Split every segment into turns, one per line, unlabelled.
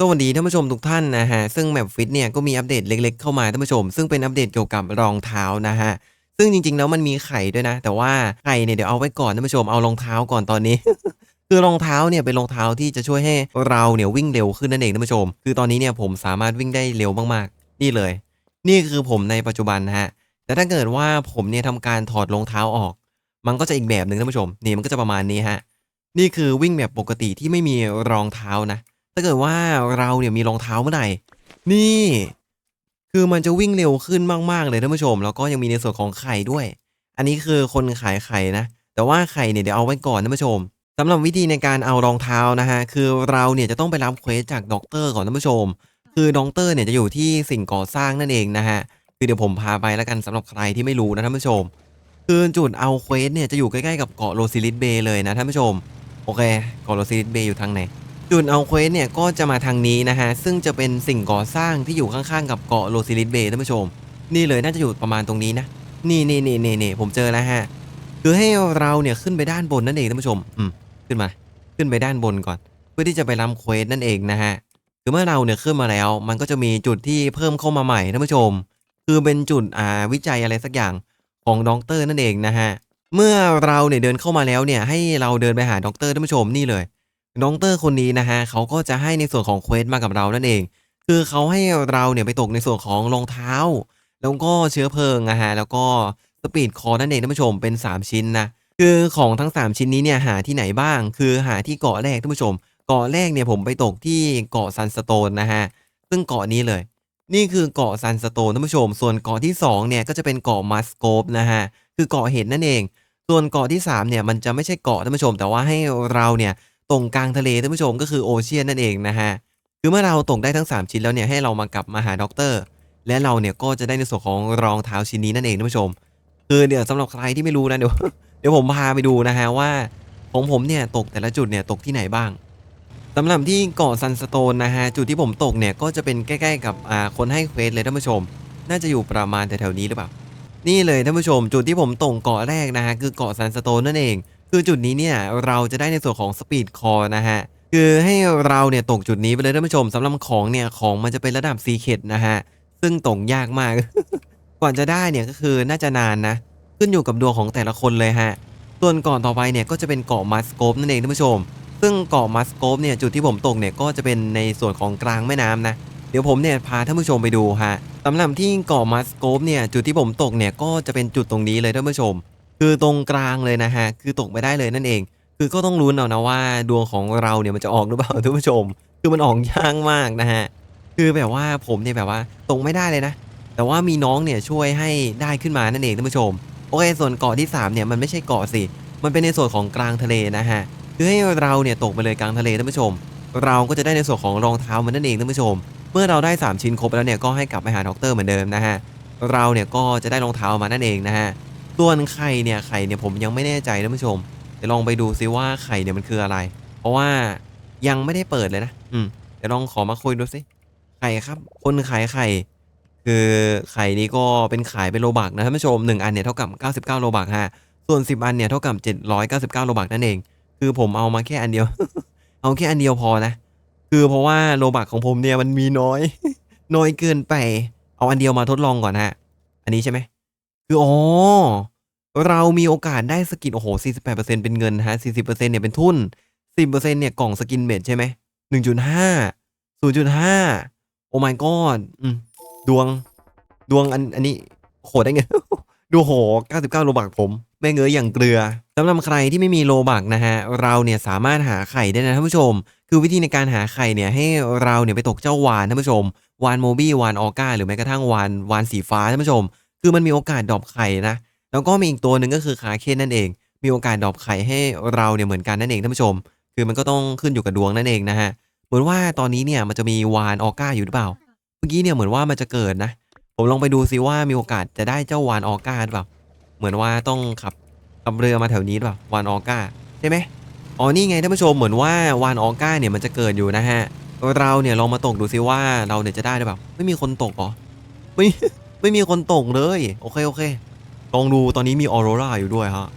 สวัสดีท่านผู้ชมทุกท่านนะฮะซึ่งแมปฟิตเนี่ยก็มีอัปเดตเล็กๆเข้ามาท่านผู้ชม ซึ่งเป็นอัปเดตเกี่ยวกับรองเท้านะฮะซึ่งจริงๆแล้วมันมีไข่ด้วยนะ แต่ว่าไข่เนี่ยเดี๋ยวเอาไว้ก่อนท่านผู้ชมเอารองเท้าก่อนตอนนี้ คือรองเท้าเนี่ยเป็นรองเท้าที่จะช่วยให้เราเนี่ยวิ่งเร็วขึ้นนั่นเองท่านผู้ชม คือตอนนี้เนี่ยผมสามารถวิ่งได้เร็วมากๆ นี่เลย นี่คือผมในปัจจุบันนะฮะแต่ถ้าเกิดว่าผมเนี่ยทำการถอดรองเท้าออก มันก็จะอีกแบบหนึ่งท่านผู้ชมนี่มันก็จะประมาณนี้ฮะนี่คือวิ่งแบบปกติที่ไม่มีรองเท้านะ ถ้าเกิดว่าเราเนี่ยมีรองเท้าเมื่อไหร่ นี่ คือมันจะวิ่งเร็วขึ้นมากๆเลยท่านผู้ชม แล้วก็ยังมีในส่วนของไข่ด้วย อันนี้คือคนขายไข่นะ แต่ว่าไข่เนี่ยเดี๋ยวเอาไว้ก่อนท่านผู้ชมสำหรับวิธีในการเอารองเท้านะฮะ คือเราเนี่ยจะต้องไปรับเควสจากด็อกเตอร์ก่อนท่านผู้ชม คือด็อกเตอร์เนี่ยจะอยู่ที่สิ่งก่อสร้างนั่นเองนะฮะ คือเดี๋ยวผมพาไปแล้วกันสำหรับใครที่ไม่รู้นะท่านผู้ชม คือจุดเอาเควสเนี่ยจะอยู่ใกล้ๆกับเกาะโรซิลิสเบย์เลยนะท่านผู้ชม โอเค เกาะโรซิลิสเบย์อยู่ทางไหน จุดเอาเควสเนี่ยก็จะมาทางนี้นะฮะ ซึ่งจะเป็นสิ่งก่อสร้างที่อยู่ข้างๆกับเกาะโรซิลิสเบย์ท่านผู้ชม นี่เลยน่าจะอยู่ประมาณตรงนี้นะ นี่นี่นี่นี่นี่ผมเจอแล้วฮะ คือให้เราเนี่ยขึ้นไปด้านบนนั่นเองท่านผู้ชม อืม ขึ้นมา ขึ้นไปด้านบนก่อน เพื่อที่จะไปรับเควสนั่นเองนะฮะ คือเมื่อเราเนี่ยขึ้นมาแล้ว มันก็จะมีจุดที่เพิ่มเข้ามาใหม่ท่านผู้ชม คือเป็นจุดอ่าวิจัยอะไรสักอย่างของด็อกเตอร์นั่นเองนะฮะ เมื่อเราเนี่ยเดินเข้ามาแล้วเนี่ยให้เราเดินไปหาด็อกเตอร์ท่านผู้ชมนี่เลย ด็อกเตอร์คนนี้นะฮะเขาก็จะให้ในส่วนของเควสมากับเรานั่นเอง คือเขาให้เราเนี่ยไปตกในส่วนของรองเท้า แล้วก็เชื้อเพลิงนะฮะแล้วก็สปีดคอร์นั่นเองท่านผู้ชมเป็น 3 ชิ้นนะคือของทั้ง 3 ชิ้นนี้เนี่ยหาที่ไหนบ้าง คือหาที่เกาะแรกท่านผู้ชม เกาะแรกเนี่ยผมไปตกที่เกาะซันสโตนนะฮะซึ่งเกาะนี้เลย นี่คือเกาะซันสโตนท่านผู้ชม ส่วนเกาะที่2เนี่ยก็จะเป็นเกาะมัสโกปนะฮะคือเกาะเห็ดนั่นเอง ส่วนเกาะที่3เนี่ยมันจะไม่ใช่เกาะท่านผู้ชม แต่ว่าให้เราเนี่ย ตรงกลางทะเลท่านผู้ชมก็คือโอเชียนนั่นเองนะฮะคือเมื่อเราตกได้ทั้ง 3 ชิ้นแล้วเนี่ยให้เรามากลับมาหาด็อกเตอร์และเราเนี่ยก็จะได้ในส่วนของรองเท้าชิ้นนี้นั่นเองท่านผู้ชม คือเดี๋ยวสำหรับใครที่ไม่รู้นะเดี๋ยวเดี๋ยวผมพาไปดูนะฮะว่าของผมเนี่ยตกแต่ละจุดเนี่ยตกที่ไหนบ้างสำหรับที่เกาะซันสโตนนะฮะจุดที่ผมตกเนี่ยก็จะเป็นใกล้ๆกับอ่าคนให้เควสเลยท่านผู้ชม น่าจะอยู่ประมาณแถวๆนี้หรือเปล่านี่เลยท่านผู้ชม จุดที่ผมตกเกาะแรกนะฮะคือเกาะซันสโตนนั่นเอง คือจุดนี้เนี่ยเราจะได้ในส่วนของสปีดคอร์นะฮะคือให้เราเนี่ยตกจุดนี้ไปเลยท่านผู้ชมสำหรับของเนี่ยของมันจะเป็นระดับซีเคดนะฮะซึ่งตกยากมากก่อนจะได้เนี่ยก็คือน่าจะนานนะ ขึ้นอยู่กับดวงของแต่ละคนเลยฮะส่วนก่อนต่อไปเนี่ยก็จะเป็นเกาะมัสโกปนั่นเองท่านผู้ชม ซึ่งเกาะมัสโกปเนี่ยจุดที่ผมตกเนี่ยก็จะเป็นในส่วนของกลางแม่น้ำนะเดี๋ยวผมเนี่ยพาท่านผู้ชมไปดูฮะสำหรับที่เกาะมัสโกปเนี่ยจุดที่ผมตกเนี่ยก็จะเป็นจุดตรงนี้เลยท่านผู้ชม คือตรงกลางเลยนะฮะ คือตกไปได้เลยนั่นเอง คือก็ต้องลุ้นเอานะว่าดวงของเราเนี่ยมันจะออกหรือเปล่าท่านผู้ชม คือมันออกยากมากนะฮะ คือแบบว่าผมเนี่ยแบบว่าตรงไม่ได้เลยนะ แต่ว่ามีน้องเนี่ยช่วยให้ได้ขึ้นมานั่นเองท่านผู้ชม โอเค ส่วนเกาะที่3เนี่ยมันไม่ใช่เกาะสิ มันเป็นในส่วนของกลางทะเลนะฮะ คือให้เราเนี่ยตกไปเลยกลางทะเลท่านผู้ชม เราก็จะได้ในส่วนของรองเท้ามันนั่นเองท่านผู้ชม เมื่อเราได้ 3 ชิ้นครบแล้วเนี่ยก็ให้กลับไปหาด็อกเตอร์เหมือนเดิมนะฮะ เราเนี่ยก็จะได้รองเท้ามานั่นเองนะฮะ ส่วนไข่เนี่ยไข่เนี่ยผมยังไม่แน่ใจท่านผู้ชมเดี๋ยวลองไปดูซิว่าไข่เนี่ยมันคืออะไร เพราะว่ายังไม่ได้เปิดเลยนะอืมเดี๋ยวลองขอมาคุยดูสิไข่ครับ คนขายไข่ คือไข่นี้ก็เป็นขายเป็นโลบักนะท่านผู้ชม1อันเนี่ยเท่ากับ 99 โลบักฮะส่วน 10 อันเนี่ยเท่ากับ 799 โลบักนั่นเอง คือผมเอามาแค่อันเดียว เอาแค่อันเดียวพอนะ คือเพราะว่าโลบักของผมเนี่ยมันมีน้อย น้อยเกินไป เอาอันเดียวมาทดลองก่อนฮะ อันนี้ใช่ไหม คืออ๋อเรามีโอกาสได้สกินโอ้โห 48%เป็นเงินฮะ 40%เนี่ยเป็นทุน 10%เนี่ยกล่องสกินเบ็ดใช่ไหม 1.5 0.5 โอ้ my god อืมดวง ดวงอันอันนี้โหได้ไงดูโห 99 โลบักผม แม่งเอ้ยอย่างเกลือสำหรับใครที่ไม่มีโลบักนะฮะ เราเนี่ยสามารถหาไข่ได้นะท่านผู้ชม คือวิธีในการหาไข่เนี่ยให้เราเนี่ยไปตกเจ้าวานท่านผู้ชม วานโมบี้ วานออก้า หรือแม้กระทั่งวานวานสีฟ้าท่านผู้ชม คือมันมีโอกาสดรอปไข่นะ แล้วก็มีอีกตัวหนึ่งก็คือคาเคนนั่นเอง มีโอกาสดรอปไข่ให้เราเนี่ยเหมือนกันนั่นเองท่านผู้ชม คือมันก็ต้องขึ้นอยู่กับดวงนั่นเองนะฮะ เหมือนว่าตอนนี้เนี่ยมันจะมีวานออก้าอยู่หรือเปล่า เมื่อกี้เนี่ยเหมือนว่ามันจะเกิดนะ ผมลองไปดูซิว่ามีโอกาสจะได้เจ้าวานออก้าหรือเปล่า เหมือนว่าต้องขับขับเรือมาแถวนี้หรือเปล่าวานออก้าใช่ไหมอ๋อนี่ไงท่านผู้ชมเหมือนว่าวานออก้าเนี่ยมันจะเกิดอยู่นะฮะ เราเนี่ยลองมาตกดูซิว่าเราเนี่ยจะได้หรือเปล่า ไม่มีคนตกหรอ ไม่ ไม่มีคนตกเลย โอเคโอเค ลองดูตอนนี้มีออโรราอยู่ด้วยฮะ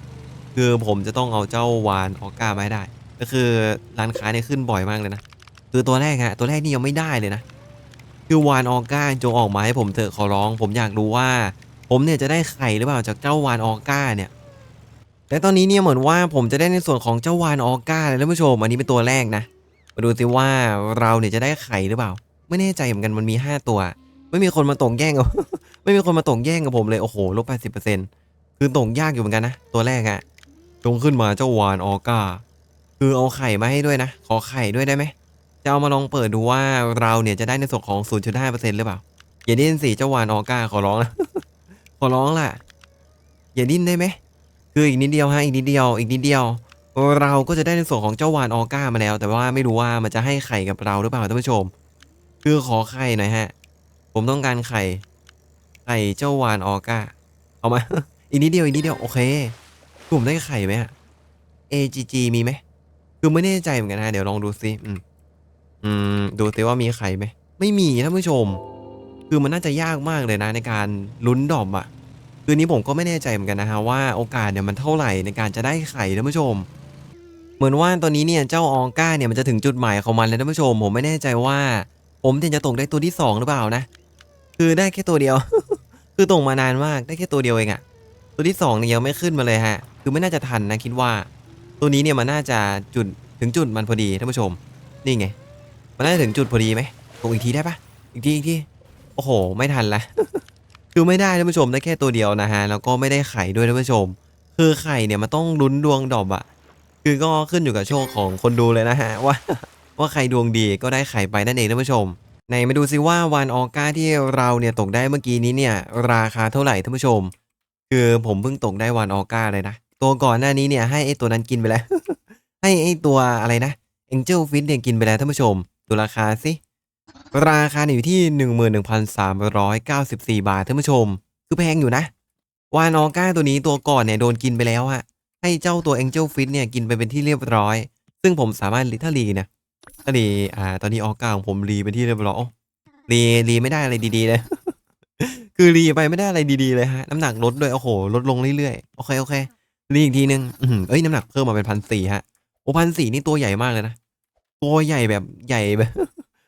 คือผมจะต้องเอาเจ้าวานออก้ามาให้ได้ ก็คือร้านค้าเนี่ยขึ้นบ่อยมากเลยนะ คือตัวแรกฮะตัวแรกนี่ยังไม่ได้เลยนะ คือวานออก้าจงออกมาให้ผมเถอะขอร้อง ผมอยากรู้ว่า ผมเนี่ยจะได้ไข่หรือเปล่าจากเจ้าวานออก้าเนี่ยและตอนนี้เนี่ยเหมือนว่าผมจะได้ในส่วนของเจ้าวานออก้าเลยท่านผู้ชม อันนี้เป็นตัวแรกนะ มาดูสิว่าเราเนี่ยจะได้ไข่หรือเปล่า ไม่แน่ใจเหมือนกันมันมี 5 ตัว ไม่มีคนมาตกแย่งกับ ไม่มีคนมาตกแย่งกับผมเลยโอ้โหลบแปดสิบเปอร์เซ็นต์คือตกยากอยู่เหมือนกันนะตัวแรกอะจงขึ้นมาเจ้าวานออก้าคือเอาไข่มาให้ด้วยนะ ขอไข่ด้วยได้ไหมจะเอามาลองเปิดดูว่าเราเนี่ยจะได้ในส่วนของ 0.5%หรือเปล่า อย่าดิ้นสิเจ้าวานออก้าขอร้องนะขอร้องล่ะ อย่าดิ้นได้ไหมคืออีกนิดเดียวฮะอีกนิดเดียวอีกนิดเดียว เราก็จะได้ในส่วนของเจ้าวานออก้ามาแล้ว แต่ว่าไม่รู้ว่ามันจะให้ไข่กับเราหรือเปล่าท่านผู้ชม คือขอไข่หน่อยฮะ ผมต้องการไข่ ข่เจ้าวานออก้า เอามา อีกนิดเดียวอีกนิดเดียวโอเคผมได้ไข่ไหมฮะ AGG มีไหม คือไม่แน่ใจเหมือนกันนะ เดี๋ยวลองดูซิ อืม อืม ดูซิว่ามีไข่ไหม ไม่มีท่านผู้ชม คือมันน่าจะยากมากเลยนะในการลุ้นดอบอะคือนี้ผมก็ไม่แน่ใจเหมือนกันนะฮะว่าโอกาสเนี่ยมันเท่าไหร่ในการจะได้ไข่ท่านผู้ชม เหมือนว่าตอนนี้เนี่ยเจ้าออก้าเนี่ยมันจะถึงจุดหมายของมันแล้วท่านผู้ชม ผมไม่แน่ใจว่า ผมจะตกได้ตัวที่สองหรือเปล่านะ คือได้แค่ตัวเดียว คือตกมานานมากได้แค่ตัวเดียวเองอะตัวที่สองเนี่ยยังไม่ขึ้นมาเลยฮะ คือไม่น่าจะทันนะคิดว่า ตัวนี้เนี่ยมันน่าจะจุดถึงจุดมันพอดีท่านผู้ชม นี่ไง มันน่าจะถึงจุดพอดีไหมตกอีกทีได้ปะอีกทีอีกทีโอ้โห ไม่ทันละคือไม่ได้ท่านผู้ชมได้แค่ตัวเดียวนะฮะแล้วก็ไม่ได้ไข่ด้วยท่านผู้ชม คือไข่เนี่ยมันต้องลุ้นดวงดอบอะคือก็ขึ้นอยู่กับโชคของคนดูเลยนะฮะว่าว่าใครดวงดีก็ได้ไข่ไปนั่นเองท่านผู้ชม ไหนมาดูซิว่าวานออก้าที่เราเนี่ยตกได้เมื่อกี้นี้เนี่ย ราคาเท่าไหร่ท่านผู้ชม คือผมเพิ่งตกได้วานออก้าเลยนะ ตัวก่อนหน้านี้เนี่ยให้ไอ้ตัวนั้นกินไปแล้ว ให้ไอ้ตัวอะไรนะ Angel Fish เนี่ยกินไปแล้วท่านผู้ชม ดูราคาสิราคาเนี่ยอยู่ที่ 11,394 บาทท่านผู้ชม คือแพงอยู่นะ วานออก้าตัวนี้ตัวก่อนเนี่ยโดนกินไปแล้วอะให้เจ้าตัว Angel Fish เนี่ยกินไปเป็นที่เรียบร้อย ซึ่งผมสามารถรีถ้ารีนะ ถ้ารีอ่า ตอนนี้ออก้าของผมรีเป็นที่เรียบร้อยโอ้รีรีไม่ได้อะไรดีๆเลย คือรีไปไม่ได้อะไรดีๆเลยฮะ น้ำหนักลดด้วยโอ้โห ลดลงเรื่อยๆ โอเคโอเค รีอีกทีนึงอเอ้ยน้ำหนักเพิ่มมาเป็นพันสี่ฮะ โอ้พันสี่นี่ตัวใหญ่มากเลยนะ ตัวใหญ่แบบใหญ่แบบ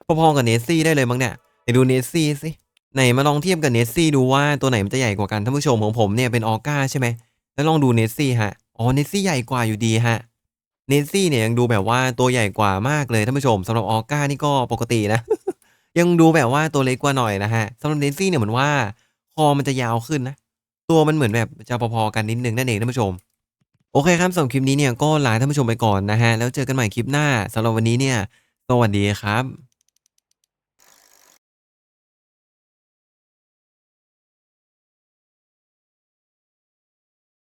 พอๆกับเนสซี่ได้เลยมั้งเนี่ยไหนดูเนสซี่สิ ไหนมาลองเทียบกับเนสซี่ดูว่าตัวไหนมันจะใหญ่กว่ากันท่านผู้ชมของผมเนี่ยเป็นออก้าใช่ไหม แล้วลองดูเนสซี่ฮะ อ๋อ เนสซี่ใหญ่กว่าอยู่ดีฮะ เนซี่เนี่ยยังดูแบบว่าตัวใหญ่กว่ามากเลยท่านผู้ชมสำหรับออก้านี่ก็ปกตินะ ยังดูแบบว่าตัวเล็กกว่าหน่อยนะฮะสำหรับเนซี่เนี่ยเหมือนว่าคอมันจะยาวขึ้นนะ ตัวมันเหมือนแบบจะพอๆกันนิดนึงนั่นเองท่านผู้ชมโอเคครับสำหรับคลิปนี้เนี่ยก็ลาท่านผู้ชมไปก่อนนะฮะแล้วเจอกันใหม่คลิปหน้าสำหรับวันนี้เนี่ยสวัสดีครับ